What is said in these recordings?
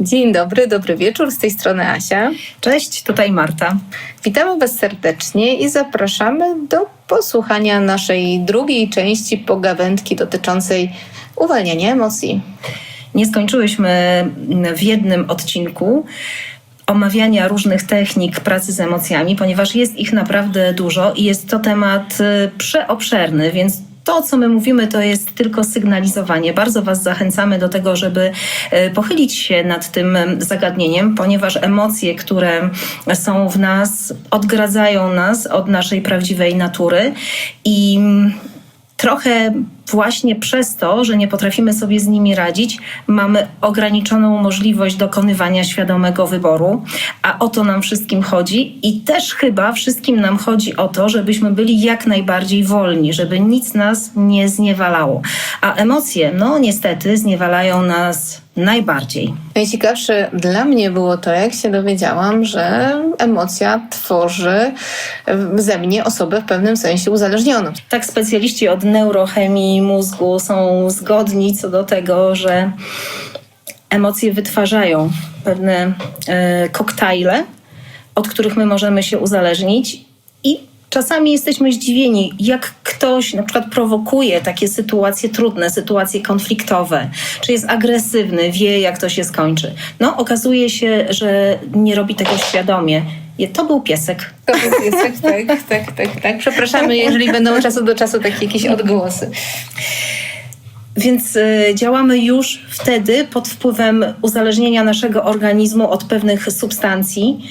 Dzień dobry, dobry wieczór, z tej strony Asia. Cześć, tutaj Marta. Witamy Was serdecznie i zapraszamy do posłuchania naszej drugiej części pogawędki dotyczącej uwalniania emocji. Nie skończyłyśmy w jednym odcinku omawiania różnych technik pracy z emocjami, ponieważ jest ich naprawdę dużo i jest to temat y, przeobszerny, więc to, co my mówimy, to jest tylko sygnalizowanie. Bardzo Was zachęcamy do tego, żeby y, pochylić się nad tym zagadnieniem, ponieważ emocje, które są w nas, odgradzają nas od naszej prawdziwej natury i trochę właśnie przez to, że nie potrafimy sobie z nimi radzić, mamy ograniczoną możliwość dokonywania świadomego wyboru, a o to nam wszystkim chodzi i też chyba wszystkim nam chodzi o to, żebyśmy byli jak najbardziej wolni, żeby nic nas nie zniewalało. A emocje, no niestety, zniewalają nas najbardziej. Najciekawsze dla mnie było to, jak się dowiedziałam, że emocja tworzy ze mnie osobę w pewnym sensie uzależnioną. Tak specjaliści od neurochemii mózgu są zgodni co do tego, że emocje wytwarzają pewne e, koktajle, od których my możemy się uzależnić i czasami jesteśmy zdziwieni, jak ktoś na przykład prowokuje takie sytuacje trudne, sytuacje konfliktowe, czy jest agresywny, wie jak to się skończy. No okazuje się, że nie robi tego świadomie. To był piesek. To był piesek, tak, tak, tak, tak. Przepraszamy, jeżeli będą od czasu do czasu takie jakieś odgłosy. Więc y, działamy już wtedy pod wpływem uzależnienia naszego organizmu od pewnych substancji.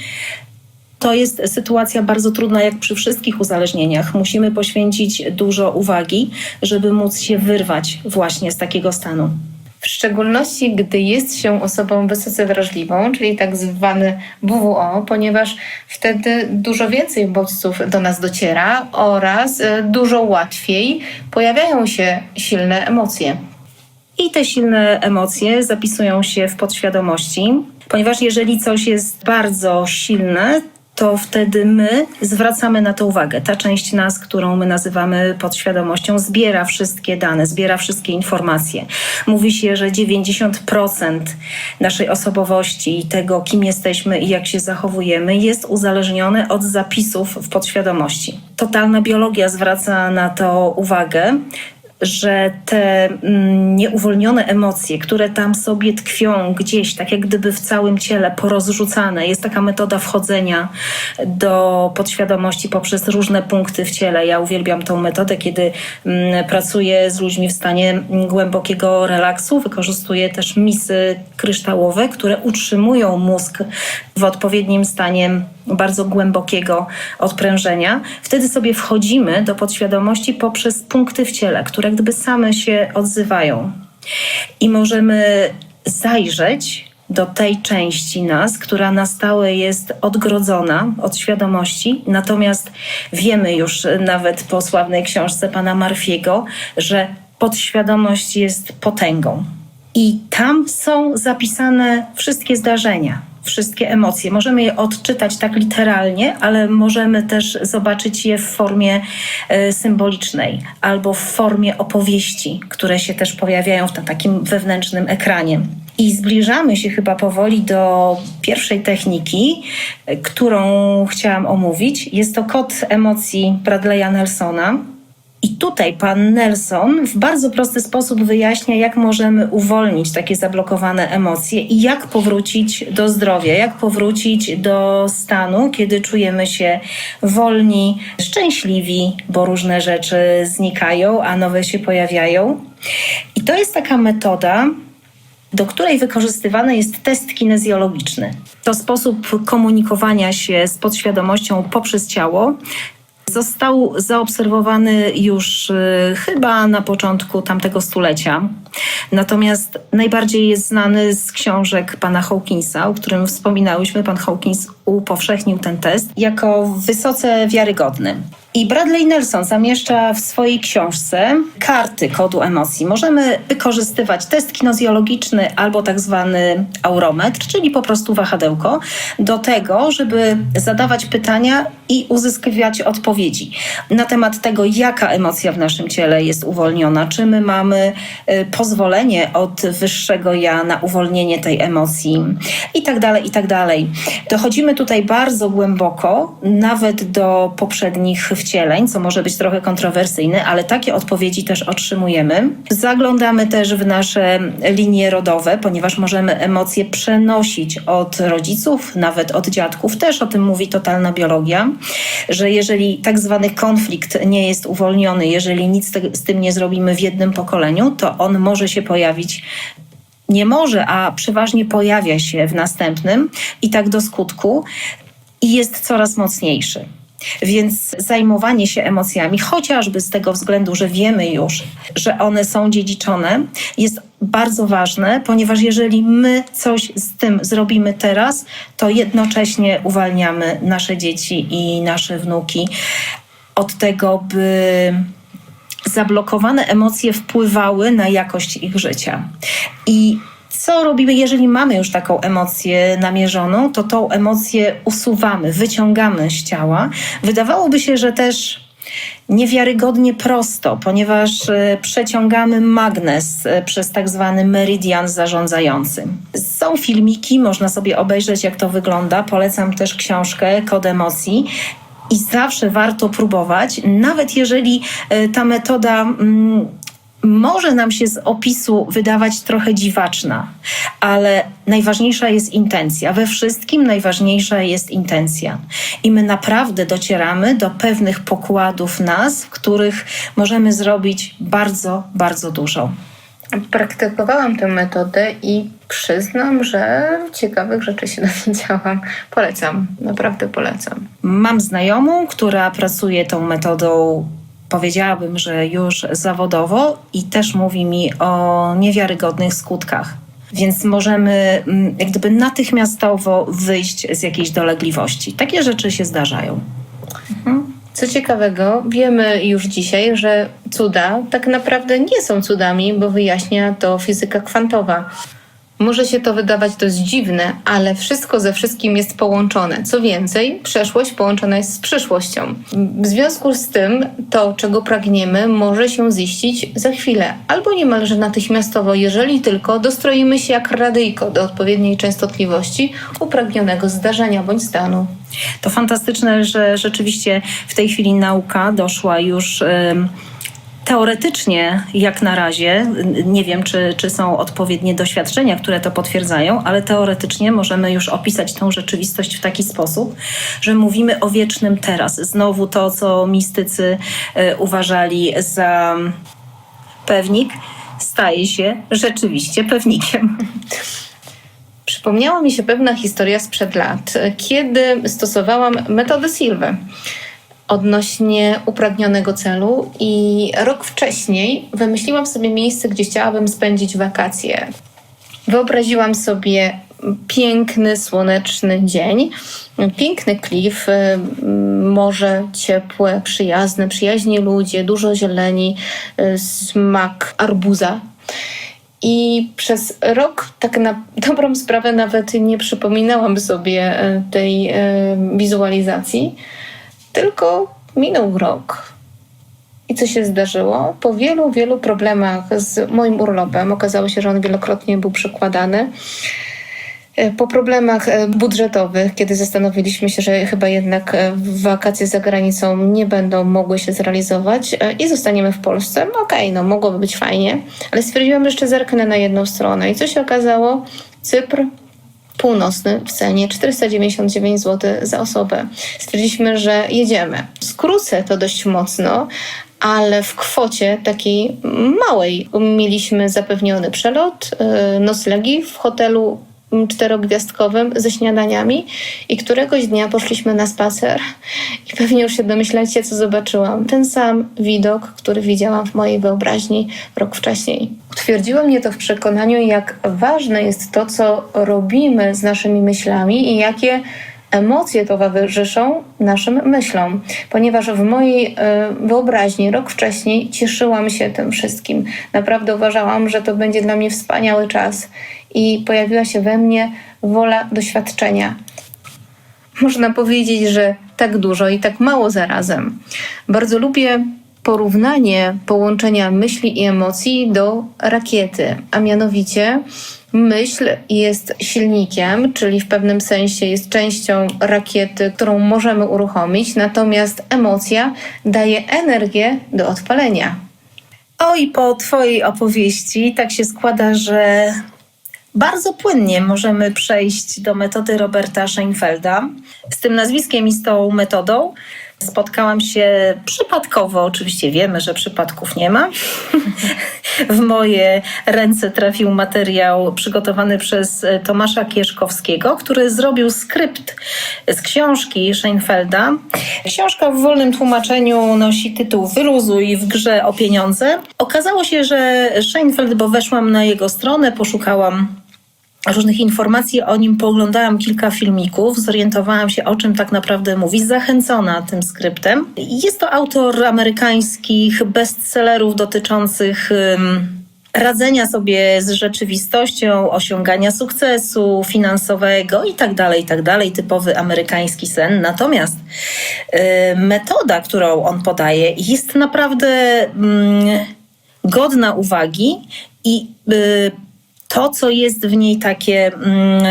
To jest sytuacja bardzo trudna, jak przy wszystkich uzależnieniach. Musimy poświęcić dużo uwagi, żeby móc się wyrwać właśnie z takiego stanu. W szczególności, gdy jest się osobą wysoce wrażliwą, czyli tak zwany WWO, ponieważ wtedy dużo więcej bodźców do nas dociera oraz e, dużo łatwiej pojawiają się silne emocje. I te silne emocje zapisują się w podświadomości, ponieważ jeżeli coś jest bardzo silne, to wtedy my zwracamy na to uwagę. Ta część nas, którą my nazywamy podświadomością, zbiera wszystkie dane, zbiera wszystkie informacje. Mówi się, że 90% naszej osobowości i tego, kim jesteśmy i jak się zachowujemy, jest uzależnione od zapisów w podświadomości. Totalna biologia zwraca na to uwagę że te mm, nieuwolnione emocje, które tam sobie tkwią gdzieś, tak jak gdyby w całym ciele, porozrzucane, jest taka metoda wchodzenia do podświadomości poprzez różne punkty w ciele. Ja uwielbiam tą metodę, kiedy mm, pracuję z ludźmi w stanie mm, głębokiego relaksu. Wykorzystuję też misy kryształowe, które utrzymują mózg w odpowiednim stanie bardzo głębokiego odprężenia. Wtedy sobie wchodzimy do podświadomości poprzez punkty w ciele, które gdyby same się odzywają. I możemy zajrzeć do tej części nas, która na stałe jest odgrodzona od świadomości. Natomiast wiemy już nawet po sławnej książce pana Marfiego, że podświadomość jest potęgą. I tam są zapisane wszystkie zdarzenia, wszystkie emocje. Możemy je odczytać tak literalnie, ale możemy też zobaczyć je w formie e, symbolicznej albo w formie opowieści, które się też pojawiają w takim wewnętrznym ekranie. I zbliżamy się chyba powoli do pierwszej techniki, e, którą chciałam omówić. Jest to kod emocji Bradley'a Nelsona. I tutaj pan Nelson w bardzo prosty sposób wyjaśnia, jak możemy uwolnić takie zablokowane emocje i jak powrócić do zdrowia, jak powrócić do stanu, kiedy czujemy się wolni, szczęśliwi, bo różne rzeczy znikają, a nowe się pojawiają. I to jest taka metoda, do której wykorzystywany jest test kinezjologiczny. To sposób komunikowania się z podświadomością poprzez ciało. Został zaobserwowany już y, chyba na początku tamtego stulecia. Natomiast najbardziej jest znany z książek pana Hawkinsa, o którym wspominałyśmy. Pan Hawkins upowszechnił ten test jako wysoce wiarygodny. I Bradley Nelson zamieszcza w swojej książce karty kodu emocji. Możemy wykorzystywać test kinezjologiczny albo tak zwany aurometr, czyli po prostu wahadełko, do tego, żeby zadawać pytania i uzyskiwać odpowiedzi na temat tego, jaka emocja w naszym ciele jest uwolniona, czy my mamy y, pozwolenie od wyższego ja na uwolnienie tej emocji i tak dalej, i tak dalej. Dochodzimy tutaj bardzo głęboko, nawet do poprzednich wcieleń, co może być trochę kontrowersyjne, ale takie odpowiedzi też otrzymujemy. Zaglądamy też w nasze linie rodowe, ponieważ możemy emocje przenosić od rodziców, nawet od dziadków. Też o tym mówi totalna biologia, że jeżeli tak zwany konflikt nie jest uwolniony, jeżeli nic z tym nie zrobimy w jednym pokoleniu, to on może się pojawić nie może, a przeważnie pojawia się w następnym i tak do skutku i jest coraz mocniejszy. Więc zajmowanie się emocjami, chociażby z tego względu, że wiemy już, że one są dziedziczone, jest bardzo ważne, ponieważ jeżeli my coś z tym zrobimy teraz, to jednocześnie uwalniamy nasze dzieci i nasze wnuki od tego, by zablokowane emocje wpływały na jakość ich życia. I co robimy, jeżeli mamy już taką emocję namierzoną, to tą emocję usuwamy, wyciągamy z ciała. Wydawałoby się, że też niewiarygodnie prosto, ponieważ e, przeciągamy magnes e, przez tak zwany meridian zarządzający. Są filmiki, można sobie obejrzeć, jak to wygląda. Polecam też książkę Kod emocji. I zawsze warto próbować, nawet jeżeli e, ta metoda mm, może nam się z opisu wydawać trochę dziwaczna, ale najważniejsza jest intencja. We wszystkim najważniejsza jest intencja. I my naprawdę docieramy do pewnych pokładów nas, w których możemy zrobić bardzo, bardzo dużo. Praktykowałam tę metodę i przyznam, że ciekawych rzeczy się dowiedziałam. Polecam, naprawdę polecam. Mam znajomą, która pracuje tą metodą, powiedziałabym, że już zawodowo i też mówi mi o niewiarygodnych skutkach. Więc możemy mm, jak gdyby natychmiastowo wyjść z jakiejś dolegliwości. Takie rzeczy się zdarzają. Co ciekawego, wiemy już dzisiaj, że cuda tak naprawdę nie są cudami, bo wyjaśnia to fizyka kwantowa. Może się to wydawać dość dziwne, ale wszystko ze wszystkim jest połączone. Co więcej, przeszłość połączona jest z przyszłością. W związku z tym, to, czego pragniemy, może się ziścić za chwilę, albo niemalże natychmiastowo, jeżeli tylko dostroimy się jak radyjko do odpowiedniej częstotliwości upragnionego zdarzenia bądź stanu. To fantastyczne, że rzeczywiście w tej chwili nauka doszła już. ym, Teoretycznie, jak na razie, nie wiem, czy, czy są odpowiednie doświadczenia, które to potwierdzają, ale teoretycznie możemy już opisać tą rzeczywistość w taki sposób, że mówimy o wiecznym teraz. Znowu to, co mistycy y, uważali za pewnik, staje się rzeczywiście pewnikiem. Przypomniała mi się pewna historia sprzed lat, kiedy stosowałam metodę Silwy odnośnie upragnionego celu i rok wcześniej wymyśliłam sobie miejsce, gdzie chciałabym spędzić wakacje. Wyobraziłam sobie piękny, słoneczny dzień, piękny klif, y, morze ciepłe, przyjazne, przyjaźni ludzie, dużo zieleni, y, smak arbuza. I przez rok, tak na dobrą sprawę, nawet nie przypominałam sobie e, tej wizualizacji, tylko minął rok. I co się zdarzyło? Po wielu, wielu problemach z moim urlopem, okazało się, że on wielokrotnie był przekładany. E, Po problemach e, budżetowych, kiedy zastanowiliśmy się, że chyba jednak e, wakacje za granicą nie będą mogły się zrealizować i zostaniemy w Polsce, no okej, no mogłoby być fajnie, ale stwierdziłam, że jeszcze zerknę na jedną stronę. I co się okazało? Cypr północny w cenie 499 zł za osobę. Stwierdziliśmy, że jedziemy. Skrócę to dość mocno, ale w kwocie takiej małej mieliśmy zapewniony przelot, yy, noclegi w hotelu czterogwiazdkowym ze śniadaniami i któregoś dnia poszliśmy na spacer i pewnie już się domyślacie, co zobaczyłam. Ten sam widok, który widziałam w mojej wyobraźni rok wcześniej. Utwierdziło mnie to w przekonaniu, jak ważne jest to, co robimy z naszymi myślami i jakie emocje towarzyszą naszym myślom, ponieważ w mojej e, wyobraźni rok wcześniej cieszyłam się tym wszystkim. Naprawdę uważałam, że to będzie dla mnie wspaniały czas i pojawiła się we mnie wola doświadczenia. Można powiedzieć, że tak dużo i tak mało zarazem. Bardzo lubię porównanie połączenia myśli i emocji do rakiety, a mianowicie myśl jest silnikiem, czyli w pewnym sensie jest częścią rakiety, którą możemy uruchomić, natomiast emocja daje energię do odpalenia. O i po Twojej opowieści tak się składa, że bardzo płynnie możemy przejść do metody Roberta Scheinfelda. Z tym nazwiskiem i z tą metodą spotkałam się przypadkowo, oczywiście wiemy, że przypadków nie ma. W moje ręce trafił materiał przygotowany przez Tomasza Kieszkowskiego, który zrobił skrypt z książki Scheinfelda. Książka w wolnym tłumaczeniu nosi tytuł Wyluzuj w grze o pieniądze. Okazało się, że Scheinfeld, bo weszłam na jego stronę, poszukałam różnych informacji o nim, pooglądałam kilka filmików, zorientowałam się o czym tak naprawdę mówi, zachęcona tym skryptem. Jest to autor amerykańskich bestsellerów dotyczących ym, radzenia sobie z rzeczywistością, osiągania sukcesu finansowego i tak dalej, i tak typowy amerykański sen. Natomiast y, metoda, którą on podaje, jest naprawdę mm, godna uwagi i y, to, co jest w niej takie mm,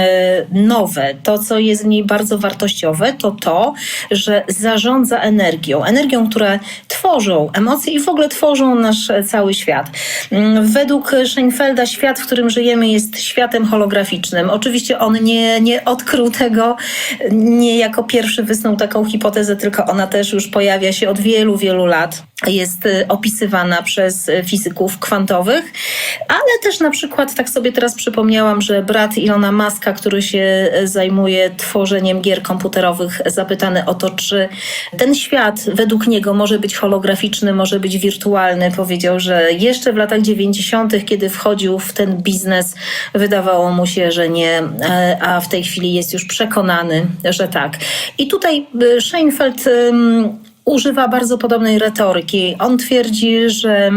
nowe, to, co jest w niej bardzo wartościowe, to to, że zarządza energią. Energią, która tworzą emocje i w ogóle tworzą nasz cały świat. Mm, Według Scheinfelda świat, w którym żyjemy, jest światem holograficznym. Oczywiście on nie, nie odkrył tego, nie jako pierwszy wysnuł taką hipotezę, tylko ona też już pojawia się od wielu, wielu lat. Jest y, opisywana przez fizyków kwantowych, ale też na przykład tak sobie teraz przypomniałam, że brat Ilona Maska, który się y, zajmuje tworzeniem gier komputerowych, zapytany o to, czy ten świat według niego może być holograficzny, może być wirtualny, powiedział, że jeszcze w latach 90., kiedy wchodził w ten biznes, wydawało mu się, że nie, e, a w tej chwili jest już przekonany, że tak. I tutaj y, Scheinfeld używa bardzo podobnej retoryki. On twierdzi, że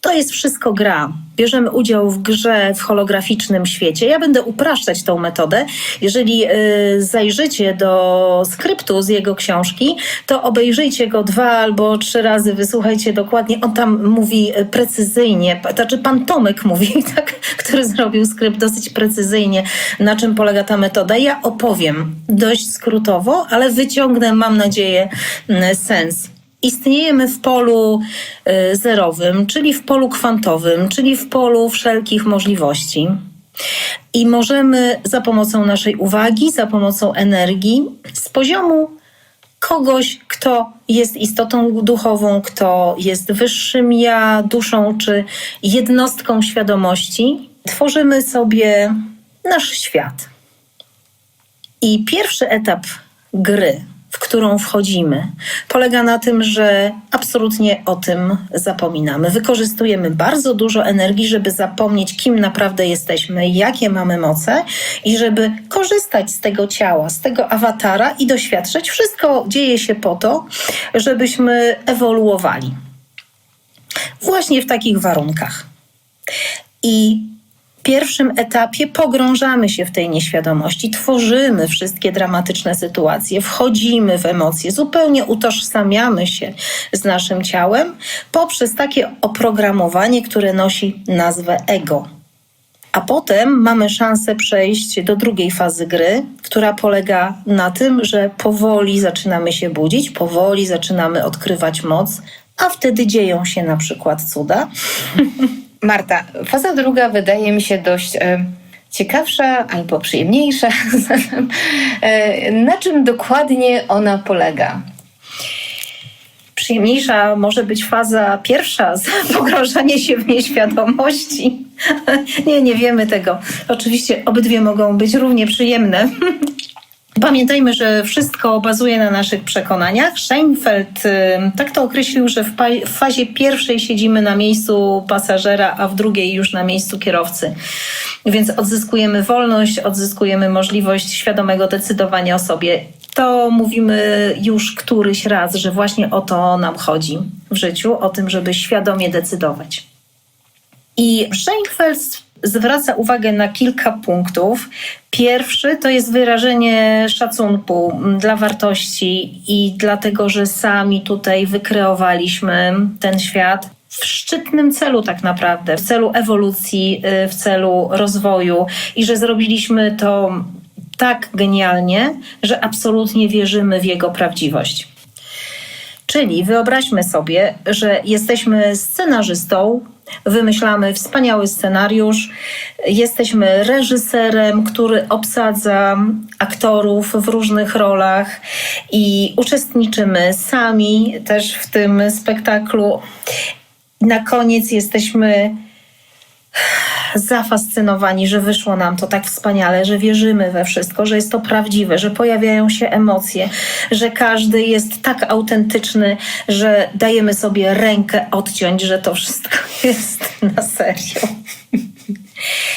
to jest wszystko gra. Bierzemy udział w grze w holograficznym świecie. Ja będę upraszczać tą metodę. Jeżeli y, zajrzycie do skryptu z jego książki, to obejrzyjcie go dwa albo trzy razy, wysłuchajcie dokładnie. On tam mówi y, precyzyjnie, znaczy pan Tomek mówi, tak, który zrobił skrypt dosyć precyzyjnie, na czym polega ta metoda. Ja opowiem dość skrótowo, ale wyciągnę, mam nadzieję, mm, sens. Istniejemy w polu y, zerowym, czyli w polu kwantowym, czyli w polu wszelkich możliwości. I możemy za pomocą naszej uwagi, za pomocą energii, z poziomu kogoś, kto jest istotą duchową, kto jest wyższym ja, duszą czy jednostką świadomości, tworzymy sobie nasz świat. I pierwszy etap gry, którą wchodzimy, polega na tym, że absolutnie o tym zapominamy. Wykorzystujemy bardzo dużo energii, żeby zapomnieć, kim naprawdę jesteśmy, jakie mamy moce i żeby korzystać z tego ciała, z tego awatara i doświadczyć. Wszystko dzieje się po to, żebyśmy ewoluowali. Właśnie w takich warunkach. I pierwszym etapie pogrążamy się w tej nieświadomości, tworzymy wszystkie dramatyczne sytuacje, wchodzimy w emocje, zupełnie utożsamiamy się z naszym ciałem poprzez takie oprogramowanie, które nosi nazwę ego. A potem mamy szansę przejść do drugiej fazy gry, która polega na tym, że powoli zaczynamy się budzić, powoli zaczynamy odkrywać moc, a wtedy dzieją się na przykład cuda. Marta, faza druga wydaje mi się dość e, ciekawsza albo przyjemniejsza. E, na czym dokładnie ona polega? Przyjemniejsza może być faza pierwsza, pogrążanie się w nieświadomości. Nie, nie wiemy tego. Oczywiście obydwie mogą być równie przyjemne. Pamiętajmy, że wszystko bazuje na naszych przekonaniach. Scheinfeld y, tak to określił, że w, w fazie pierwszej siedzimy na miejscu pasażera, a w drugiej już na miejscu kierowcy. Więc odzyskujemy wolność, odzyskujemy możliwość świadomego decydowania o sobie. To mówimy już któryś raz, że właśnie o to nam chodzi w życiu, o tym, żeby świadomie decydować. I Scheinfeld zwraca uwagę na kilka punktów. Pierwszy to jest wyrażenie szacunku dla wartości i dlatego, że sami tutaj wykreowaliśmy ten świat w szczytnym celu, tak naprawdę, w celu ewolucji, y, w celu rozwoju i że zrobiliśmy to tak genialnie, że absolutnie wierzymy w jego prawdziwość. Czyli wyobraźmy sobie, że jesteśmy scenarzystą, wymyślamy wspaniały scenariusz, jesteśmy reżyserem, który obsadza aktorów w różnych rolach i uczestniczymy sami też w tym spektaklu. Na koniec jesteśmy zafascynowani, że wyszło nam to tak wspaniale, że wierzymy we wszystko, że jest to prawdziwe, że pojawiają się emocje, że każdy jest tak autentyczny, że dajemy sobie rękę odciąć, że to wszystko jest na serio.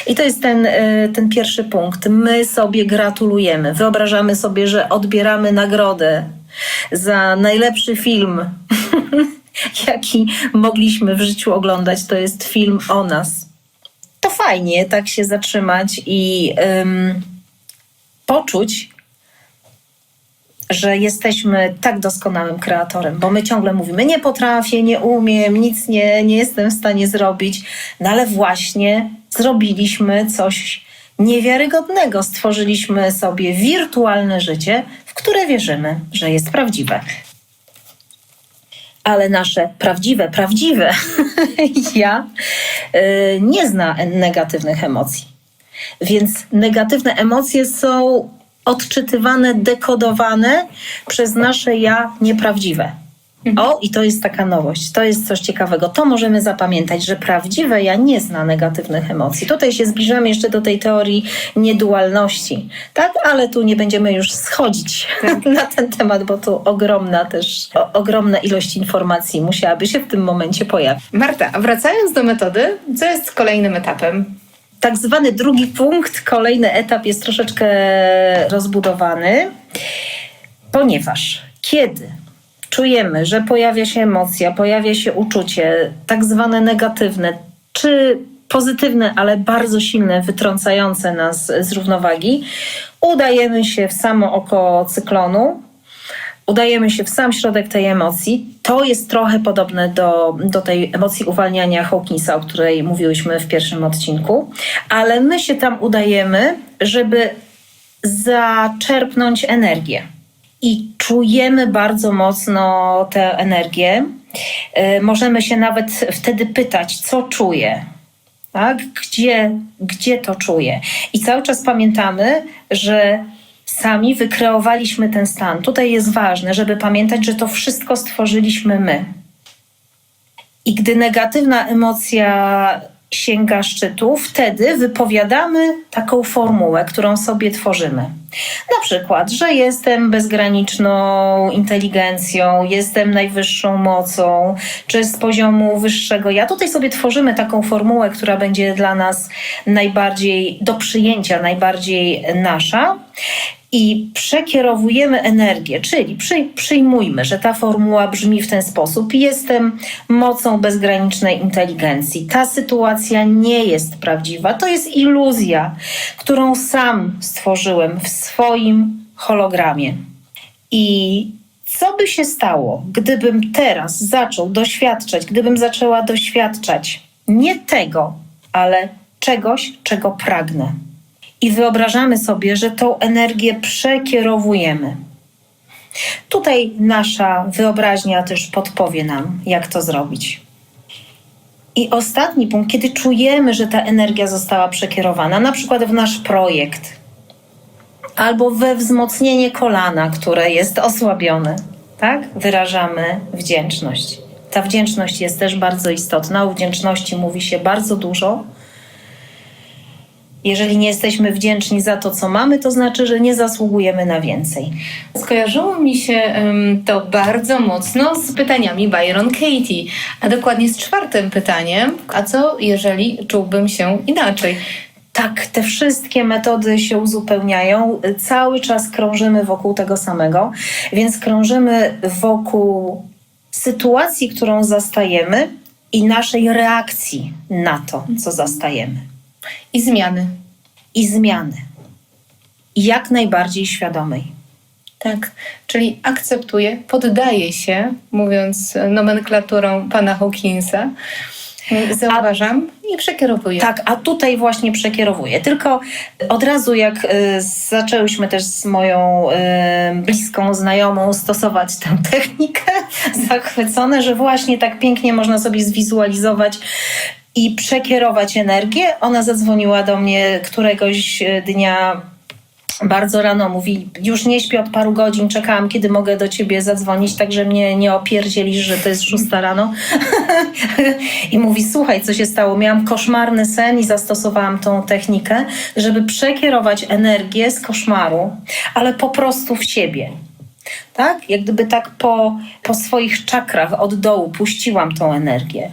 I to jest ten, y, ten pierwszy punkt. My sobie gratulujemy. Wyobrażamy sobie, że odbieramy nagrodę za najlepszy film, jaki mogliśmy w życiu oglądać. To jest film o nas to fajnie tak się zatrzymać i ym, poczuć, że jesteśmy tak doskonałym kreatorem, bo my ciągle mówimy, nie potrafię, nie umiem, nic nie, nie jestem w stanie zrobić, no ale właśnie zrobiliśmy coś niewiarygodnego. Stworzyliśmy sobie wirtualne życie, w które wierzymy, że jest prawdziwe. Ale nasze prawdziwe, prawdziwe ja y, nie zna negatywnych emocji. Więc negatywne emocje są odczytywane, dekodowane przez nasze ja nieprawdziwe. O, i to jest taka nowość, to jest coś ciekawego. To możemy zapamiętać, że prawdziwe ja nie zna negatywnych emocji. Tutaj się zbliżamy jeszcze do tej teorii niedualności, tak? Ale tu nie będziemy już schodzić na ten temat, bo tu ogromna też, o, ogromna ilość informacji musiałaby się w tym momencie pojawić. Marta, a wracając do metody, co jest kolejnym etapem? Tak zwany drugi punkt, kolejny etap jest troszeczkę rozbudowany, ponieważ kiedy czujemy, że pojawia się emocja, pojawia się uczucie, tak zwane negatywne, czy pozytywne, ale bardzo silne, wytrącające nas z równowagi, udajemy się w samo oko cyklonu, udajemy się w sam środek tej emocji. To jest trochę podobne do, do tej emocji uwalniania Hawkinsa, o której mówiłyśmy w pierwszym odcinku, ale my się tam udajemy, żeby zaczerpnąć energię. I czujemy bardzo mocno tę energię. Y, Możemy się nawet wtedy pytać, co czuję, tak? Gdzie, gdzie to czuję? I cały czas pamiętamy, że sami wykreowaliśmy ten stan. Tutaj jest ważne, żeby pamiętać, że to wszystko stworzyliśmy my. I gdy negatywna emocja sięga szczytu, wtedy wypowiadamy taką formułę, którą sobie tworzymy. Na przykład, że jestem bezgraniczną inteligencją, jestem najwyższą mocą, czy z poziomu wyższego ja. Tutaj sobie tworzymy taką formułę, która będzie dla nas najbardziej do przyjęcia, najbardziej nasza. I przekierowujemy energię, czyli przy, przyjmujmy, że ta formuła brzmi w ten sposób: Jestem mocą bezgranicznej inteligencji. Ta sytuacja nie jest prawdziwa, to jest iluzja, którą sam stworzyłem w swoim hologramie. I co by się stało, gdybym teraz zaczął doświadczać, gdybym zaczęła doświadczać nie tego, ale czegoś, czego pragnę? I wyobrażamy sobie, że tą energię przekierowujemy. Tutaj nasza wyobraźnia też podpowie nam, jak to zrobić. I ostatni punkt, kiedy czujemy, że ta energia została przekierowana, na przykład w nasz projekt, albo we wzmocnienie kolana, które jest osłabione, tak? Wyrażamy wdzięczność. Ta wdzięczność jest też bardzo istotna. O wdzięczności mówi się bardzo dużo. Jeżeli nie jesteśmy wdzięczni za to, co mamy, to znaczy, że nie zasługujemy na więcej. Skojarzyło mi się em, to bardzo mocno z pytaniami Byron Katie, a dokładnie z czwartym pytaniem. A co, jeżeli czułbym się inaczej? Tak, te wszystkie metody się uzupełniają. Cały czas krążymy wokół tego samego, więc krążymy wokół sytuacji, którą zastajemy i naszej reakcji na to, co zastajemy. I zmiany. i zmiany. Jak najbardziej świadomej. Tak, czyli akceptuje, poddaje się, mówiąc nomenklaturą pana Hawkinsa. Zauważam i przekierowuję. Tak, a tutaj właśnie przekierowuję. Tylko od razu, jak y, zaczęłyśmy też z moją y, bliską znajomą stosować tę technikę, zachwycone, że właśnie tak pięknie można sobie zwizualizować i przekierować energię. Ona zadzwoniła do mnie któregoś y, dnia bardzo rano mówi, już nie śpię od paru godzin, czekałam, kiedy mogę do ciebie zadzwonić, także mnie nie opierdzielisz, że to jest szósta rano. I mówi, słuchaj, co się stało? Miałam koszmarny sen i zastosowałam tą technikę, żeby przekierować energię z koszmaru, ale po prostu w siebie. Tak? Jak gdyby tak po, po swoich czakrach od dołu puściłam tą energię.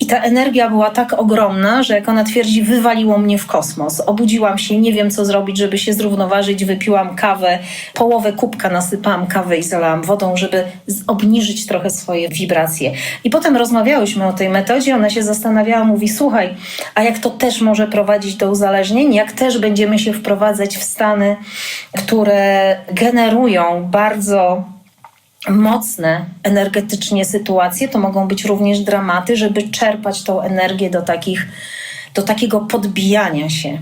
I ta energia była tak ogromna, że jak ona twierdzi, wywaliło mnie w kosmos. Obudziłam się, nie wiem co zrobić, żeby się zrównoważyć. Wypiłam kawę, połowę kubka nasypałam kawę i zalałam wodą, żeby obniżyć trochę swoje wibracje. I potem rozmawiałyśmy o tej metodzie. Ona się zastanawiała, mówi: Słuchaj, a jak to też może prowadzić do uzależnień? Jak też będziemy się wprowadzać w stany, które generują bardzo mocne energetycznie sytuacje, to mogą być również dramaty, żeby czerpać tą energię do, takich, do takiego podbijania się.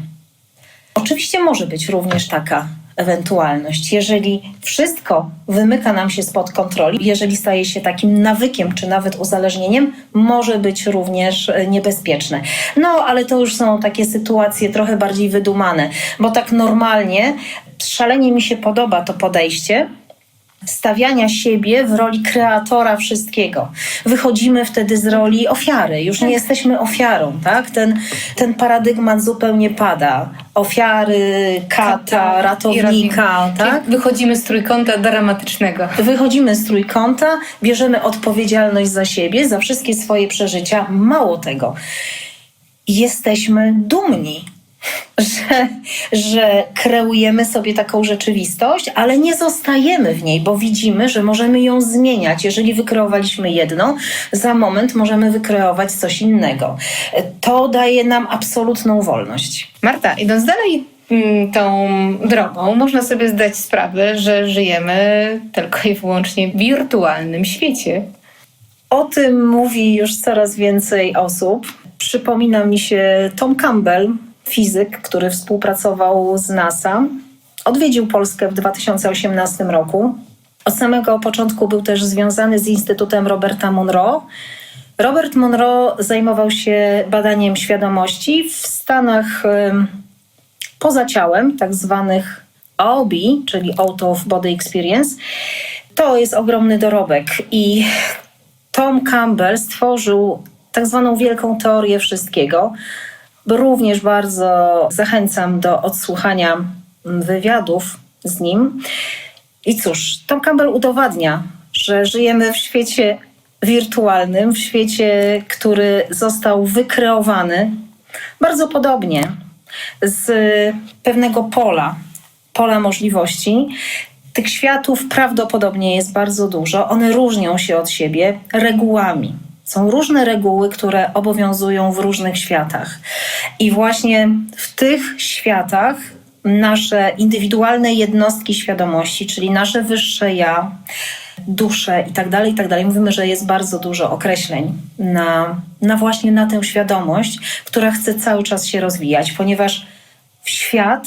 Oczywiście może być również taka ewentualność, jeżeli wszystko wymyka nam się spod kontroli, jeżeli staje się takim nawykiem czy nawet uzależnieniem, może być również e, niebezpieczne. No, ale to już są takie sytuacje trochę bardziej wydumane, bo tak normalnie szalenie mi się podoba to podejście, stawiania siebie w roli kreatora wszystkiego. Wychodzimy wtedy z roli ofiary. Już nie jesteśmy ofiarą, tak? Ten, ten paradygmat zupełnie pada. Ofiary, kata, ratownika, I tak? Wychodzimy z trójkąta dramatycznego. Wychodzimy z trójkąta, bierzemy odpowiedzialność za siebie, za wszystkie swoje przeżycia. Mało tego, jesteśmy dumni, że, że kreujemy sobie taką rzeczywistość, ale nie zostajemy w niej, bo widzimy, że możemy ją zmieniać. Jeżeli wykreowaliśmy jedno, za moment możemy wykreować coś innego. To daje nam absolutną wolność. Marta, idąc dalej mm, tą drogą, można sobie zdać sprawę, że żyjemy tylko i wyłącznie w wirtualnym świecie. O tym mówi już coraz więcej osób. Przypomina mi się Tom Campbell, fizyk, który współpracował z NASA. Odwiedził Polskę w 2018 roku. Od samego początku był też związany z Instytutem Roberta Monroe. Robert Monroe zajmował się badaniem świadomości w stanach poza ciałem, tak zwanych OB, czyli Out of Body Experience. To jest ogromny dorobek i Tom Campbell stworzył tak zwaną wielką teorię wszystkiego. Również bardzo zachęcam do odsłuchania mm, wywiadów z nim. I cóż, Tom Campbell udowadnia, że żyjemy w świecie wirtualnym, w świecie, który został wykreowany bardzo podobnie z pewnego pola, pola możliwości. Tych światów prawdopodobnie jest bardzo dużo. One różnią się od siebie regułami. Są różne reguły, które obowiązują w różnych światach. I właśnie w tych światach nasze indywidualne jednostki świadomości, czyli nasze wyższe ja, dusze i tak dalej, i tak dalej. Mówimy, że jest bardzo dużo określeń na, na właśnie na tę świadomość, która chce cały czas się rozwijać, ponieważ świat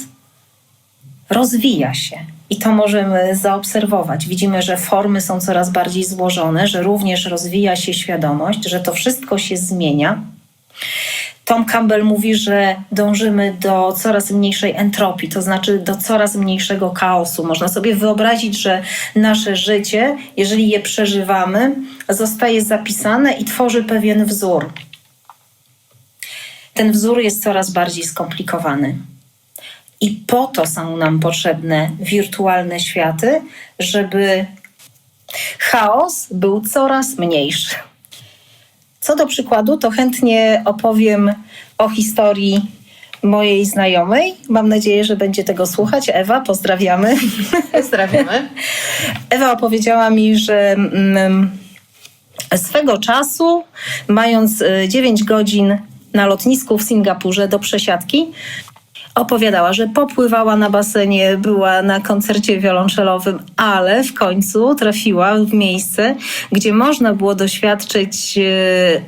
rozwija się. I to możemy zaobserwować. Widzimy, że formy są coraz bardziej złożone, że również rozwija się świadomość, że to wszystko się zmienia. Tom Campbell mówi, że dążymy do coraz mniejszej entropii, to znaczy do coraz mniejszego chaosu. Można sobie wyobrazić, że nasze życie, jeżeli je przeżywamy, zostaje zapisane i tworzy pewien wzór. Ten wzór jest coraz bardziej skomplikowany. I po to są nam potrzebne wirtualne światy, żeby chaos był coraz mniejszy. Co do przykładu, to chętnie opowiem o historii mojej znajomej. Mam nadzieję, że będzie tego słuchać. Ewa, pozdrawiamy. Pozdrawiamy. Ewa opowiedziała mi, że mm, swego czasu, mając y, 9 godzin na lotnisku w Singapurze do przesiadki. Opowiadała, że popływała na basenie, była na koncercie wiolonczelowym, ale w końcu trafiła w miejsce, gdzie można było doświadczyć e,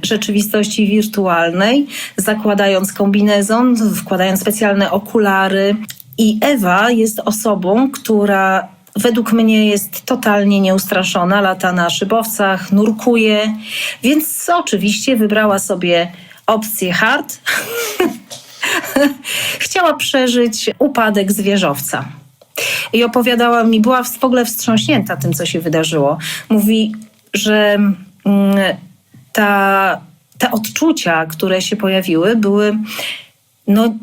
rzeczywistości wirtualnej, zakładając kombinezon, wkładając specjalne okulary. I Ewa jest osobą, która według mnie jest totalnie nieustraszona, lata na szybowcach, nurkuje, więc oczywiście wybrała sobie opcję hard. Chciała przeżyć upadek z wieżowca. I opowiadała mi, była w ogóle wstrząśnięta tym, co się wydarzyło. Mówi, że mm, ta, te odczucia, które się pojawiły, były no,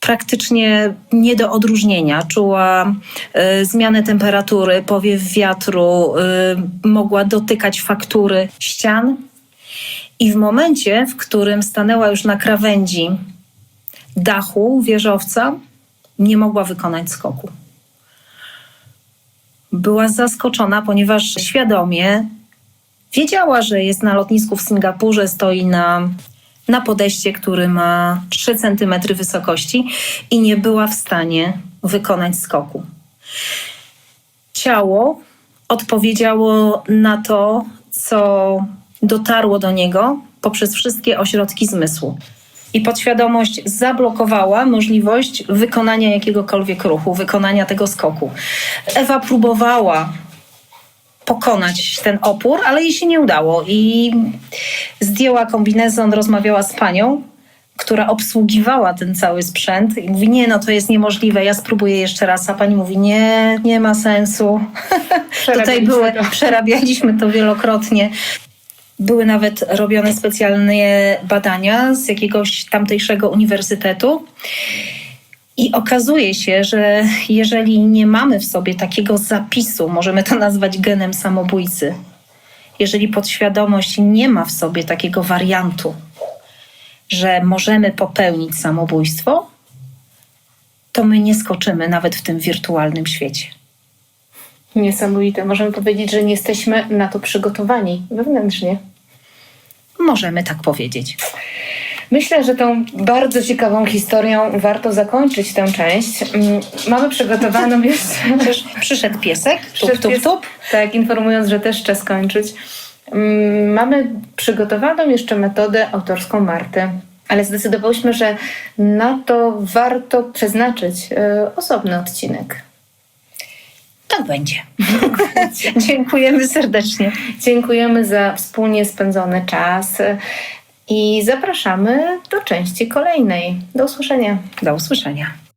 praktycznie nie do odróżnienia. Czuła y, zmianę temperatury, powiew wiatru, y, mogła dotykać faktury ścian. I w momencie, w którym stanęła już na krawędzi dachu wieżowca, nie mogła wykonać skoku. Była zaskoczona, ponieważ świadomie wiedziała, że jest na lotnisku w Singapurze, stoi na, na podejście, który ma 3 cm wysokości i nie była w stanie wykonać skoku. Ciało odpowiedziało na to, co dotarło do niego poprzez wszystkie ośrodki zmysłu. I podświadomość zablokowała możliwość wykonania jakiegokolwiek ruchu, wykonania tego skoku. Ewa próbowała pokonać ten opór, ale jej się nie udało. I zdjęła kombinezon, rozmawiała z panią, która obsługiwała ten cały sprzęt i mówi, nie no, to jest niemożliwe, ja spróbuję jeszcze raz. A pani mówi, nie, nie ma sensu. Tutaj były, przerabialiśmy to wielokrotnie. Były nawet robione specjalne badania z jakiegoś tamtejszego uniwersytetu. I okazuje się, że jeżeli nie mamy w sobie takiego zapisu, możemy to nazwać genem samobójcy, jeżeli podświadomość nie ma w sobie takiego wariantu, że możemy popełnić samobójstwo, to my nie skoczymy nawet w tym wirtualnym świecie. Niesamowite. Możemy powiedzieć, że nie jesteśmy na to przygotowani wewnętrznie. Możemy tak powiedzieć. Myślę, że tą bardzo ciekawą historią warto zakończyć tę część. Mm, Mamy przygotowaną jeszcze... Też przyszedł piesek, tup, Przyszedł tup, tup. Tak, informując, że też czas kończyć. Mm, Mamy przygotowaną jeszcze metodę autorską Marty, ale zdecydowałyśmy, że na to warto przeznaczyć e, osobny odcinek. Tak będzie. Dziękujemy serdecznie. Dziękujemy za wspólnie spędzony czas i zapraszamy do części kolejnej. Do usłyszenia. Do usłyszenia.